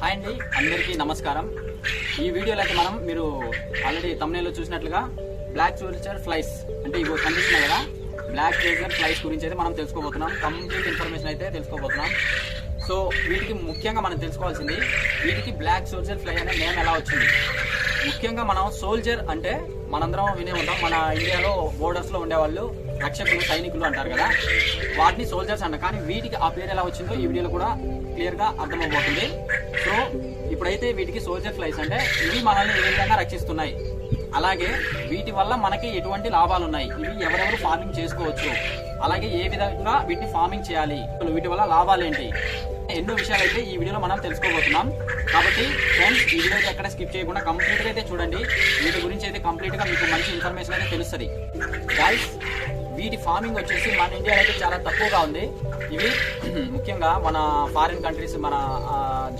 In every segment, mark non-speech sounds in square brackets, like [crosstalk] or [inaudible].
Hi అండి అందరికీ నమస్కారం. ఈ వీడియోలో అయితే మనం మీరు ఆల్రెడీ తమిళలో చూసినట్లుగా బ్లాక్ సోల్జర్ ఫ్లైస్ అంటే ఇవి కనిపిస్తున్నాయి కదా బ్లాక్ సోల్జర్ ఫ్లైస్ గురించి అయితే మనం తెలుసుకోబోతున్నాం. కంప్లీట్ ఇన్ఫర్మేషన్ అయితే తెలుసుకోబోతున్నాం. సో వీటికి ముఖ్యంగా మనం తెలుసుకోవాల్సింది వీటికి బ్లాక్ సోల్జర్ ఫ్లై అనే నేమ్ ఎలా వచ్చింది? ముఖ్యంగా మనం సోల్జర్ అంటే మనందరం వినే ఉంటాం. మన ఇండియాలో బోర్డర్స్లో ఉండేవాళ్ళు రక్షకులు సైనికులు అంటారు కదా వాటిని సోల్జర్స్ అంట. కానీ వీటికి ఆ పేరు ఎలా వచ్చిందో ఈ వీడియోలో కూడా క్లియర్గా సో ఇప్పుడైతే వీటికి సోల్జర్ ఫ్లైస్ అంటే ఇవి మనల్ని ఏ విధంగా రక్షిస్తున్నాయి? అలాగే వీటి వల్ల మనకి ఎటువంటి లాభాలు ఉన్నాయి? ఇవి ఎవరెవరు ఫార్మింగ్ చేసుకోవచ్చు? అలాగే ఏ విధంగా వీటిని ఫార్మింగ్ చేయాలి? వీటి వల్ల లాభాలు ఏంటి? ఎన్నో విషయాలు అయితే ఈ వీడియోలో మనం తెలుసుకోబోతున్నాం. కాబట్టి ఫ్రెండ్స్ ఈ వీడియో అయితే ఎక్కడ స్కిప్ చేయకుండా కంప్లీట్గా అయితే చూడండి. వీటి గురించి అయితే కంప్లీట్గా మీకు మంచి ఇన్ఫర్మేషన్ అయితే తెలుస్తుంది. గైస్ వీటి ఫార్మింగ్ వచ్చేసి మన ఇండియాలో అయితే చాలా తక్కువగా ఉంది. ఇవి [clears throat] ముఖ్యంగా మన ఫారిన్ కంట్రీస్ మన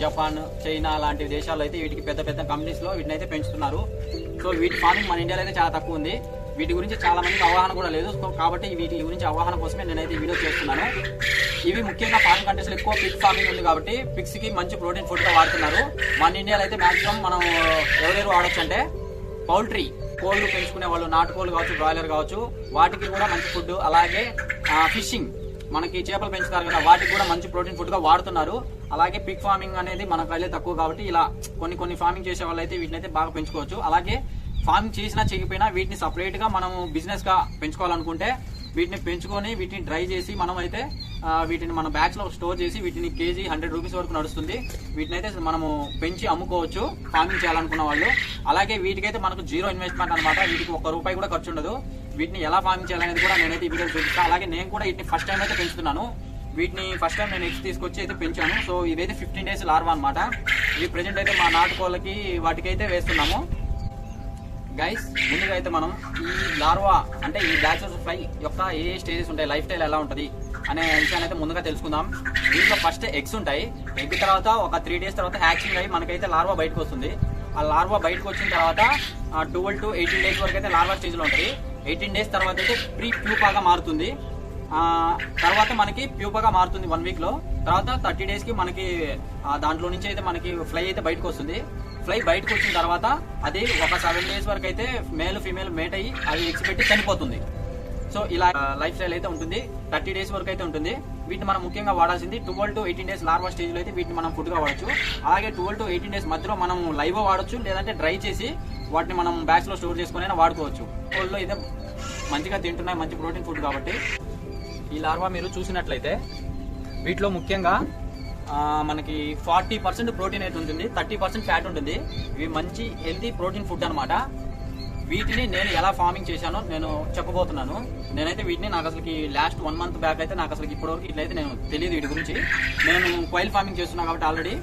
జపాన్ చైనా లాంటి దేశాల్లో అయితే వీటికి పెద్ద పెద్ద కంపెనీస్లో వీటిని అయితే పెంచుతున్నారు. సో వీటి ఫార్మింగ్ మన ఇండియాలో అయితే చాలా తక్కువ ఉంది. వీటి గురించి చాలా మందికి అవగాహన కూడా లేదు. సో కాబట్టి వీటి గురించి అవగాహన కోసమే నేనైతే వీడియో చేస్తున్నాను. ఇవి ముఖ్యంగా ఫారిన్ కంట్రీస్లో ఎక్కువ పిక్ ఫార్మింగ్ ఉంది కాబట్టి పిక్స్కి మంచి ప్రోటీన్ ఫుడ్గా వాడుతున్నారు. మన ఇండియాలో అయితే మ్యాక్సిమం మనం ఎవరెవరు వాడచ్చు అంటే పౌల్ట్రీ. కోళ్ళు పెంచుకునే వాళ్ళు నాటుకోళ్ళు కావచ్చు బ్రాయిలర్ కావచ్చు వాటికి కూడా మంచి ఫుడ్ అలాగే ఫిషింగ్ మనకి చేపలు పెంచుతారు కదా వాటికి కూడా మంచి ప్రోటీన్ ఫుడ్గా వాడుతున్నారు. అలాగే పిక్ ఫార్మింగ్ అనేది మనకు అయితే తక్కువ కాబట్టి ఇలా కొన్ని కొన్ని ఫార్మింగ్ చేసే వాళ్ళు అయితే వీటిని అయితే బాగా పెంచుకోవచ్చు. అలాగే ఫార్మింగ్ చేసినా చేయకపోయినా వీటిని సపరేట్గా మనము మనం పెంచుకోవాలనుకుంటే వీటిని పెంచుకొని వీటిని డ్రై చేసి మనం అయితే వీటిని మన బ్యాచ్లో లో స్టోర్ చేసి వీటిని కేజీ హండ్రెడ్ రూపీస్ వరకు నడుస్తుంది. వీటిని అయితే మనము పెంచి అమ్ముకోవచ్చు ఫార్మింగ్ చేయాలనుకున్న వాళ్ళు. అలాగే వీటికైతే మనకు జీరో ఇన్వెస్ట్మెంట్ అనమాట వీటికి ఒక్క రూపాయి కూడా ఖర్చు ఉండదు. వీటిని ఎలా ఫార్మింగ్ చేయాలనేది కూడా నేనైతే ఈ వీడియో చూపిస్తాను అలాగే నేను కూడా వీటిని ఫస్ట్ టైం అయితే పెంచుతున్నాను. వీటిని ఫస్ట్ టైం నేను ఎక్స్ తీసుకొచ్చి అయితే పెంచాను. సో ఇదైతే ఫిఫ్టీన్ డేస్ లార్వా అనమాట ఇవి ప్రెజెంట్ అయితే మా నాటుకోళ్ళకి వాటికైతే వేస్తున్నాము. గైస్ ముందుగా అయితే మనం ఈ లార్వా అంటే ఈ బ్యాచెస్ ఫ్లై యొక్క ఏ ఏ స్టేజెస్ ఉంటాయి లైఫ్ స్టైల్ ఎలా ఉంటుంది అనే విషయాన్ని అయితే ముందుగా తెలుసుకుందాం. దీంట్లో ఫస్ట్ ఎగ్స్ ఉంటాయి. ఎగ్ తర్వాత ఒక త్రీ డేస్ తర్వాత హ్యాచింగ్ అయ్యి మనకైతే లార్వా బయటకు వస్తుంది. ఆ లార్వా బయటకు వచ్చిన తర్వాత ట్వెల్వ్ టు ఎయిటీన్ డేస్ వరకు అయితే లార్వా స్టేజ్లో ఉంటుంది. ఎయిటీన్ డేస్ తర్వాత అయితే ప్రీ ప్యూపాగా మారుతుంది తర్వాత మనకి ప్యూపాగా మారుతుంది వన్ వీక్లో తర్వాత థర్టీ డేస్కి మనకి దాంట్లో నుంచి అయితే మనకి ఫ్లై అయితే బయటకు వస్తుంది. ఫ్లై బయటకు వచ్చిన తర్వాత అది ఒక సెవెన్ డేస్ వరకు అయితే మేల్ ఫీమేల్ మేట్ అయ్యి అది ఎగ్స్ పెట్టి చనిపోతుంది. సో ఇలా లైఫ్ స్టైల్ అయితే ఉంటుంది. థర్టీ డేస్ వరకు అయితే ఉంటుంది. వీటిని మనం ముఖ్యంగా వాడాల్సింది twelve to eighteen days larva స్టేజ్లో అయితే వీటిని మనం ఫుడ్గా వాడచ్చు. అలాగే ట్వెల్వ్ టు ఎయిటీన్ డేస్ మధ్యలో మనం లైవ్ వాడచ్చు లేదంటే డ్రై చేసి వాటిని మనం బ్యాగ్స్లో స్టోర్ చేసుకుని అయినా వాడుకోవచ్చు. కోళ్ళు అయితే మంచిగా తింటున్నాయి మంచి ప్రోటీన్ ఫుడ్ కాబట్టి. ఈ లార్వా మీరు చూసినట్లయితే వీటిలో ముఖ్యంగా మనకి ఫార్టీ పర్సెంట్ ప్రోటీన్ అయితే ఉంటుంది థర్టీ పర్సెంట్ ఫ్యాట్ ఉంటుంది. ఇవి మంచి హెల్తీ ప్రోటీన్ ఫుడ్ అనమాట వీటిని నేను ఎలా ఫార్మింగ్ చేశానో నేను చెప్పబోతున్నాను. నేనైతే వీటిని నాకు అసలు లాస్ట్ వన్ మంత్ బ్యాక్ అయితే నాకు అసలు ఇప్పటివరకు ఇట్లయితే నేను తెలియదు వీటి గురించి. నేను కోయిల్ ఫార్మింగ్ చేస్తున్నాను కాబట్టి ఆల్రెడీ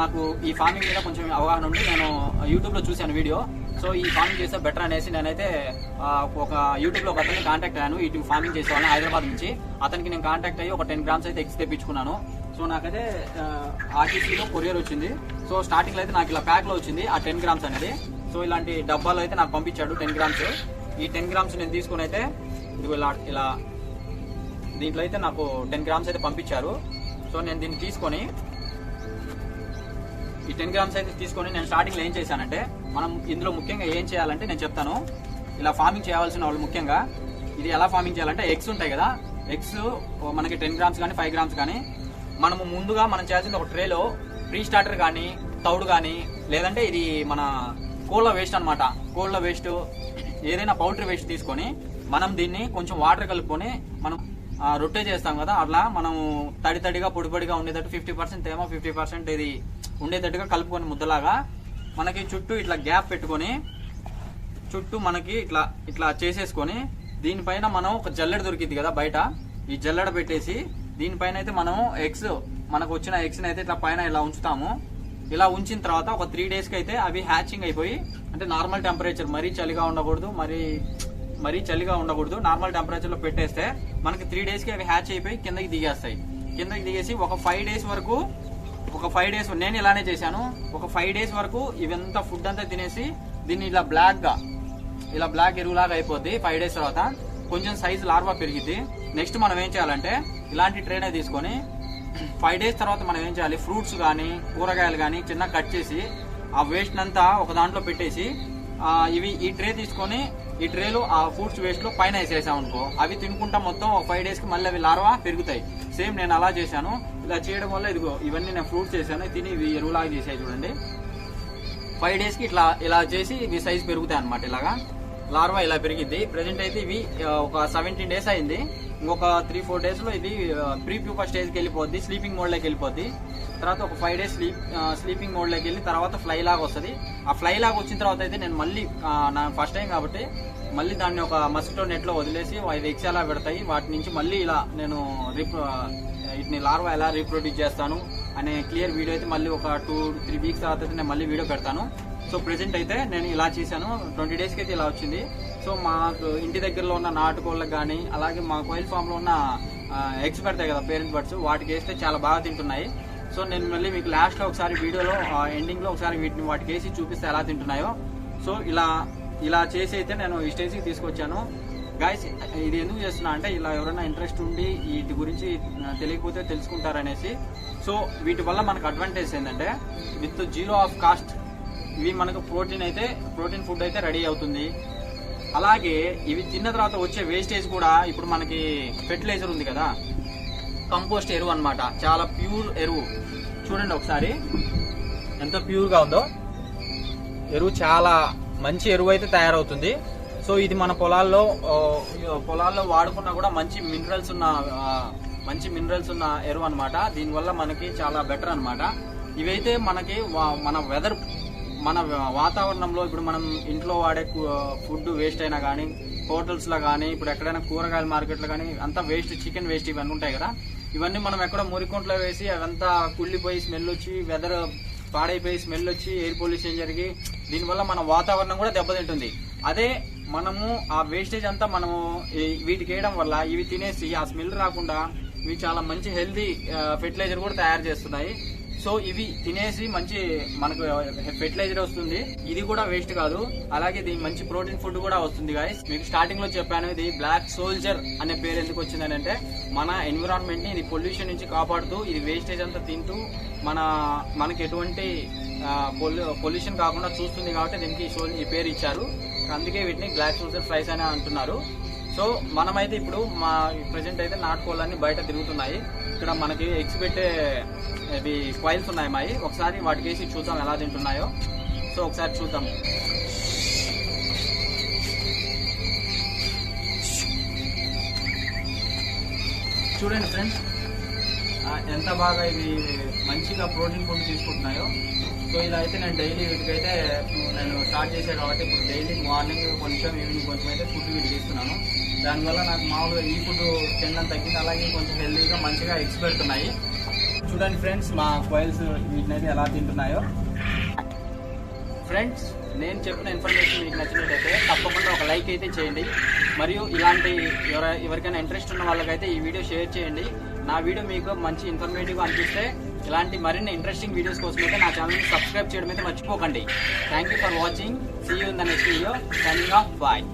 నాకు ఈ ఫార్మింగ్ మీద కొంచెం అవగాహన ఉంది. నేను యూట్యూబ్లో చూశాను వీడియో. సో ఈ ఫార్మింగ్ చేస్తే బెటర్ అనేసి నేనైతే ఒక యూట్యూబ్లో ఒక అతన్ని కాంటాక్ట్ అయ్యాను. ఇటు ఫార్మింగ్ చేసేవాళ్ళని హైదరాబాద్ నుంచి. అతనికి నేను కాంటాక్ట్ అయ్యి ఒక టెన్ గ్రామ్స్ అయితే ఎక్స్ తెప్పించుకున్నాను. సో నాకైతే ఆర్టీసీలో కొరియర్ వచ్చింది. సో స్టార్టింగ్లో అయితే నాకు ఇలా ప్యాక్లో వచ్చింది ఆ టెన్ గ్రామ్స్ అనేది. సో ఇలాంటి డబ్బాలు అయితే నాకు పంపించాడు టెన్ గ్రామ్స్. ఈ టెన్ గ్రామ్స్ నేను తీసుకుని అయితే ఇలా ఇలా దీంట్లో అయితే నాకు టెన్ గ్రామ్స్ అయితే పంపించారు. సో నేను దీన్ని తీసుకొని ఈ టెన్ గ్రామ్స్ అయితే తీసుకొని నేను స్టార్టింగ్లో ఏం చేశానంటే మనం ఇందులో ముఖ్యంగా ఏం చేయాలంటే నేను చెప్తాను. ఇలా ఫార్మింగ్ చేయాల్సిన వాళ్ళు ముఖ్యంగా ఇది ఎలా ఫార్మింగ్ చేయాలంటే ఎగ్స్ ఉంటాయి కదా ఎగ్స్ మనకి టెన్ గ్రామ్స్ కానీ ఫైవ్ గ్రామ్స్ కానీ మనము ముందుగా మనం చేయాల్సింది ఒక ట్రేలో ప్రీ స్టార్టర్ కానీ తౌడు కానీ లేదంటే ఇది మన కోళ్ళ వేస్ట్ అనమాట కోళ్ళ వేస్ట్ ఏదైనా పౌల్ట్రీ వేస్ట్ తీసుకొని మనం దీన్ని కొంచెం వాటర్ కలుపుకొని మనం రొట్టె చేస్తాం కదా అట్లా మనం తడి తడిగా పొడి పొడిగా ఉండేటట్టు ఫిఫ్టీ పర్సెంట్ ఏమో ఫిఫ్టీ పర్సెంట్ ఇది ఉండేటట్టుగా కలుపుకొని ముద్దలాగా మనకి చుట్టూ ఇట్లా గ్యాప్ పెట్టుకొని చుట్టూ మనకి ఇట్లా ఇట్లా చేసేసుకొని దీనిపైన మనం ఒక జల్లెడ దొరికింది కదా బయట. ఈ జల్లెడ పెట్టేసి దీనిపైన అయితే మనం ఎగ్స్ మనకు వచ్చిన ఎగ్స్ అయితే ఇట్లా పైన ఇలా ఉంచుతాము. ఇలా ఉంచిన తర్వాత ఒక త్రీ డేస్కి అయితే అవి హ్యాచింగ్ అయిపోయి అంటే నార్మల్ టెంపరేచర్ మరీ చలిగా ఉండకూడదు మరీ మరీ చలిగా ఉండకూడదు నార్మల్ టెంపరేచర్లో పెట్టేస్తే మనకి త్రీ డేస్కి అవి హ్యాచ్ అయిపోయి కిందకి దిగేస్తాయి. కిందకి దిగేసి ఒక ఫైవ్ డేస్ వరకు ఒక ఫైవ్ డేస్ నేను ఇలానే చేశాను ఒక ఫైవ్ డేస్ వరకు ఇవంతా ఫుడ్ అంతా తినేసి దీన్ని ఇలా బ్లాక్గా ఇలా బ్లాక్ ఎరువులాగా అయిపోద్ది ఫైవ్ డేస్ తర్వాత. కొంచెం సైజు లార్వా పెరిగిద్ది. నెక్స్ట్ మనం ఏం చేయాలంటే ఇలాంటి ట్రైనే తీసుకొని ఫైవ్ డేస్ తర్వాత మనం ఏం చేయాలి? ఫ్రూట్స్ కానీ కూరగాయలు కానీ చిన్న కట్ చేసి ఆ వేస్ట్ అంతా ఒక దాంట్లో పెట్టేసి ఇవి ఈ ట్రే తీసుకొని ఈ ట్రేలో ఆ ఫ్రూట్స్ వేస్ట్లో పైన వేసేసాం అనుకో అవి తినుకుంటా మొత్తం ఒక ఫైవ్ డేస్కి మళ్ళీ అవి లార్వా పెరుగుతాయి. సేమ్ నేను అలా చేశాను. ఇలా చేయడం వల్ల ఇదిగో ఇవన్నీ నేను ఫ్రూట్స్ చేశాను. తిని ఇవి ఎరువులాగా చేసాయి చూడండి. ఫైవ్ డేస్కి ఇట్లా ఇలా చేసి ఇవి సైజ్ పెరుగుతాయి అనమాట ఇలాగా. లార్వా ఇలా పెరిగింది ప్రజెంట్ అయితే ఇవి ఒక సెవెంటీన్ డేస్ అయింది. ఇంకొక త్రీ ఫోర్ డేస్లో ఇది ప్రీ ప్యూపర్ స్టేజ్కి వెళ్ళిపోద్ది స్లీపింగ్ మోడ్లోకి వెళ్ళిపోద్ది. తర్వాత ఒక ఫైవ్ డేస్ స్లీప్ స్లీపింగ్ మోడ్లోకి వెళ్ళి తర్వాత ఫ్లై లాగా వస్తుంది. ఆ ఫ్లై లాగా వచ్చిన తర్వాత అయితే నేను మళ్ళీ నా ఫస్ట్ టైం కాబట్టి మళ్ళీ దాన్ని ఒక మస్కిటో నెట్లో వదిలేసి అవి ఎగ్స్ ఎలా పెడతాయి. వాటి నుంచి మళ్ళీ ఇలా నేను రిప్ వీటిని లార్వా ఎలా రీప్రొడ్యూస్ చేస్తాను అనే క్లియర్ వీడియో అయితే మళ్ళీ ఒక టూ త్రీ వీక్స్ తర్వాత అయితే నేను మళ్ళీ వీడియో పెడతాను. సో ప్రజెంట్ అయితే నేను ఇలా చేశాను. ట్వంటీ డేస్కి అయితే ఇలా వచ్చింది. సో మాకు ఇంటి దగ్గరలో ఉన్న నాటుకోళ్ళకి కానీ అలాగే మా కోయిల్ ఫామ్లో ఉన్న ఎగ్స్ పెడతాయి కదా పేరెంట్ బర్డ్స్ వాటికి వేస్తే చాలా బాగా తింటున్నాయి. సో నేను మళ్ళీ మీకు లాస్ట్లో ఒకసారి వీడియోలో ఎండింగ్లో ఒకసారి వీటిని వాటికి వేసి చూపిస్తే ఎలా తింటున్నాయో. సో ఇలా ఇలా చేసి అయితే నేను ఈ స్టేజ్కి తీసుకొచ్చాను. గాయస్ ఇది ఎందుకు చేస్తున్నా అంటే ఇలా ఎవరైనా ఇంట్రెస్ట్ ఉండి వీటి గురించి తెలియకపోతే తెలుసుకుంటారనేసి. సో వీటి వల్ల మనకు అడ్వాంటేజ్ ఏంటంటే విత్ జీరో ఆఫ్ కాస్ట్ ఇవి మనకు ప్రోటీన్ అయితే ప్రోటీన్ ఫుడ్ అయితే రెడీ అవుతుంది. అలాగే ఇవి తిన్న తర్వాత వచ్చే వేస్టేజ్ కూడా ఇప్పుడు మనకి ఫెర్టిలైజర్ ఉంది కదా కంపోస్ట్ ఎరువు అనమాట చాలా ప్యూర్ ఎరువు. చూడండి ఒకసారి ఎంత ప్యూర్గా ఉందో. ఎరువు చాలా మంచి ఎరువు అయితే తయారవుతుంది. సో ఇది మన పొలాల్లో పొలాల్లో వాడుకున్నా కూడా మంచి మినరల్స్ ఉన్న మంచి మినరల్స్ ఉన్న ఎరువు అనమాట దీనివల్ల మనకి చాలా బెటర్ అన్నమాట. ఇవైతే మనకి మన వెదర్ మన వాతావరణంలో ఇప్పుడు మనం ఇంట్లో వాడే ఫుడ్ వేస్ట్ అయినా కానీ హోటల్స్లో కానీ ఇప్పుడు ఎక్కడైనా కూరగాయల మార్కెట్లో కానీ అంతా వేస్ట్ చికెన్ వేస్ట్ ఇవన్నీ ఉంటాయి కదా. ఇవన్నీ మనం ఎక్కడ మురికొంట్లో వేసి అవంతా కుళ్ళిపోయి స్మెల్ వచ్చి వెదర్ పాడైపోయి స్మెల్ వచ్చి ఎయిర్ పొల్యూషన్ జరిగి దీనివల్ల మన వాతావరణం కూడా దెబ్బతింటుంది. అదే మనము ఆ వేస్టేజ్ అంతా మనము వీటికి వేయడం వల్ల ఇవి తినేసి ఆ స్మెల్ రాకుండా ఇవి చాలా మంచి హెల్దీ ఫెర్టిలైజర్ కూడా తయారు చేస్తున్నాయి. సో ఇవి తినేసి మంచి మనకు ఫెర్టిలైజర్ వస్తుంది. ఇది కూడా వేస్ట్ కాదు. అలాగే ఇది మంచి ప్రోటీన్ ఫుడ్ కూడా వస్తుంది గాయస్ మీకు స్టార్టింగ్లో చెప్పాను ఇది బ్లాక్ సోల్జర్ అనే పేరు ఎందుకు వచ్చిందని అంటే మన ఎన్విరాన్మెంట్ని ఇది పొల్యూషన్ నుంచి కాపాడుతూ ఇది వేస్టేజ్ అంతా తింటూ మన మనకి ఎటువంటి పొల్యూషన్ కాకుండా చూస్తుంది కాబట్టి దీనికి ఈ సోల్ ఈ పేరు ఇచ్చారు. అందుకే వీటిని బ్లాక్ సోల్జర్ ఫ్రైస్ అని అంటున్నారు. సో మనమైతే ఇప్పుడు మా ప్రజెంట్ అయితే నాటుకోళ్ళన్నీ బయట తిరుగుతున్నాయి. ఇక్కడ మనకి ఎగ్స్ పెట్టే ఇవి కాయిల్స్ ఉన్నాయి మాయి. ఒకసారి వాటికి వేసి చూద్దాం ఎలా తింటున్నాయో. సో ఒకసారి చూద్దాం. చూడండి ఫ్రెండ్స్ ఎంత బాగా ఇవి మంచిగా ప్రోటీన్ ఫుడ్ తీసుకుంటున్నాయో. సో ఇలా అయితే నేను డైలీ వీటికైతే నేను స్టార్ట్ చేశాను కాబట్టి ఇప్పుడు డైలీ మార్నింగ్ కొంచెం ఈవినింగ్ కొంచెం అయితే ఫుడ్ వీటికి ఇస్తున్నాను దానివల్ల నాకు మామూలుగా ఈ ఫుడ్ తినడం తగ్గింది. అలాగే కొంచెం హెల్తీగా మంచిగా ఎగ్స్ పెడుతున్నాయి. చూడండి ఫ్రెండ్స్ మా కోయిల్స్ వీటినైతే ఎలా తింటున్నాయో. ఫ్రెండ్స్ నేను చెప్పిన ఇన్ఫర్మేషన్ మీకు నచ్చినట్టయితే తప్పకుండా ఒక లైక్ అయితే చేయండి. మరియు ఇలాంటి ఎవర ఎవరికైనా ఇంట్రెస్ట్ ఉన్న వాళ్ళకైతే ఈ వీడియో షేర్ చేయండి. నా వీడియో మీకు మంచి ఇన్ఫర్మేటివ్ అనిపిస్తే ఇలాంటి మరిన్ని ఇంట్రెస్టింగ్ వీడియోస్ కోసం అయితే నా ఛానల్ని సబ్స్క్రైబ్ చేయడం అయితే మర్చిపోకండి. Thank you for watching see you in the next video signing off bye